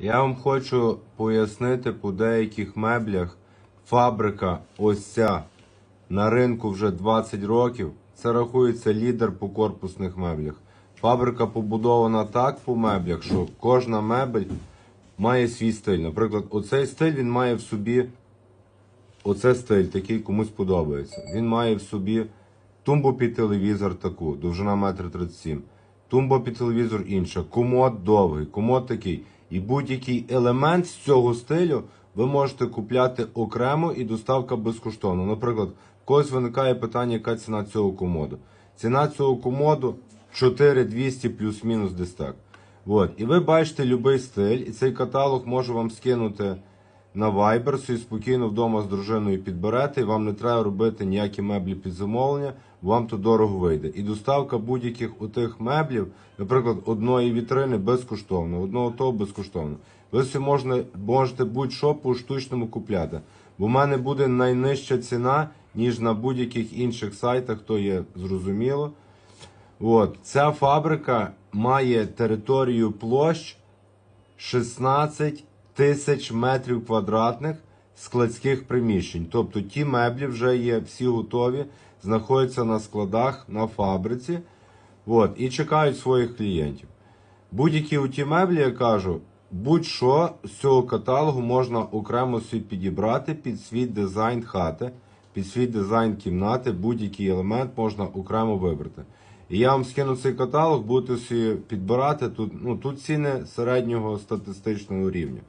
Я вам хочу пояснити по деяких меблях. Фабрика ось ця на ринку вже 20 років. Це рахується лідер по корпусних меблях. Фабрика побудована так по меблях, що кожна мебель має свій стиль. Наприклад, оцей стиль він має в собі. Оце стиль, такий комусь подобається. Він має в собі тумбу під телевізор таку, довжина 1,37 м. Тумба під телевізор інша, комод довгий, комод такий. І будь-який елемент з цього стилю ви можете купляти окремо і доставка безкоштовно. Наприклад, в когось виникає питання, яка ціна цього комоду. Ціна цього комоду 4200 плюс-мінус десь так. От. І ви бачите будь-який стиль, і цей каталог може вам скинути на Viber, собі спокійно вдома з дружиною підберете, і вам не треба робити ніякі меблі під замовлення, вам то дорого вийде. І доставка будь-яких отих меблів, наприклад, одної вітрини безкоштовно, одного того безкоштовно. Ви собі можна, можете будь-що по штучному купляти. Бо в мене буде найнижча ціна, ніж на будь-яких інших сайтах, то є зрозуміло. От, ця фабрика має територію площ 16 тисяч метрів квадратних складських приміщень. Тобто ті меблі вже є всі готові, знаходяться на складах на фабриці от, і чекають своїх клієнтів. Будь-які ті меблі, я кажу, будь-що з цього каталогу можна окремо собі підібрати під свій дизайн хати, під свій дизайн кімнати, будь-який елемент можна окремо вибрати. І я вам скину цей каталог, будете собі підбирати. Тут, ну, тут ціни середнього статистичного рівня.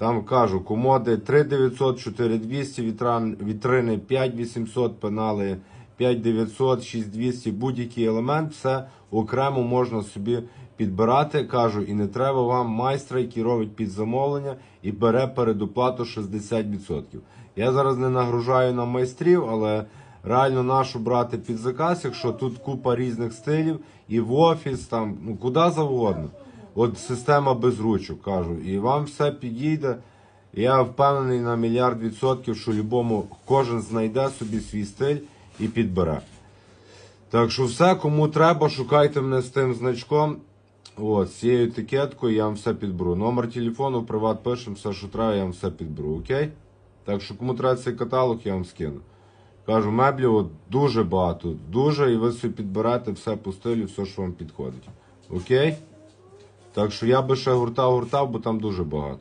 Там кажу, комоди 3900, 4200, вітран, вітрини 5800, пенали 5900, 6200, будь-який елемент, все окремо можна собі підбирати. Кажу, і не треба вам майстра, який робить під замовлення і бере передоплату 60%. Я зараз не нагружаю на майстрів, але реально нашу брати під заказ, якщо тут купа різних стилів, і в офіс, там, ну куди завгодно. От система без ручок, кажу, і вам все підійде. Я впевнений на мільярд відсотків, що любому кожен знайде собі свій стиль і підбере. Так що все, кому треба, шукайте мене з тим значком. От, з цією етикеткою я вам все підберу. Номер телефону, приват пишемо, все, що треба, я вам все підберу, окей? Так що кому треба цей каталог, я вам скину. Кажу, меблів от дуже багато, дуже, і ви собі підберете все по стилю, все, що вам підходить. Окей? Так що я би ще гуртав, гуртав, бо там дуже багато.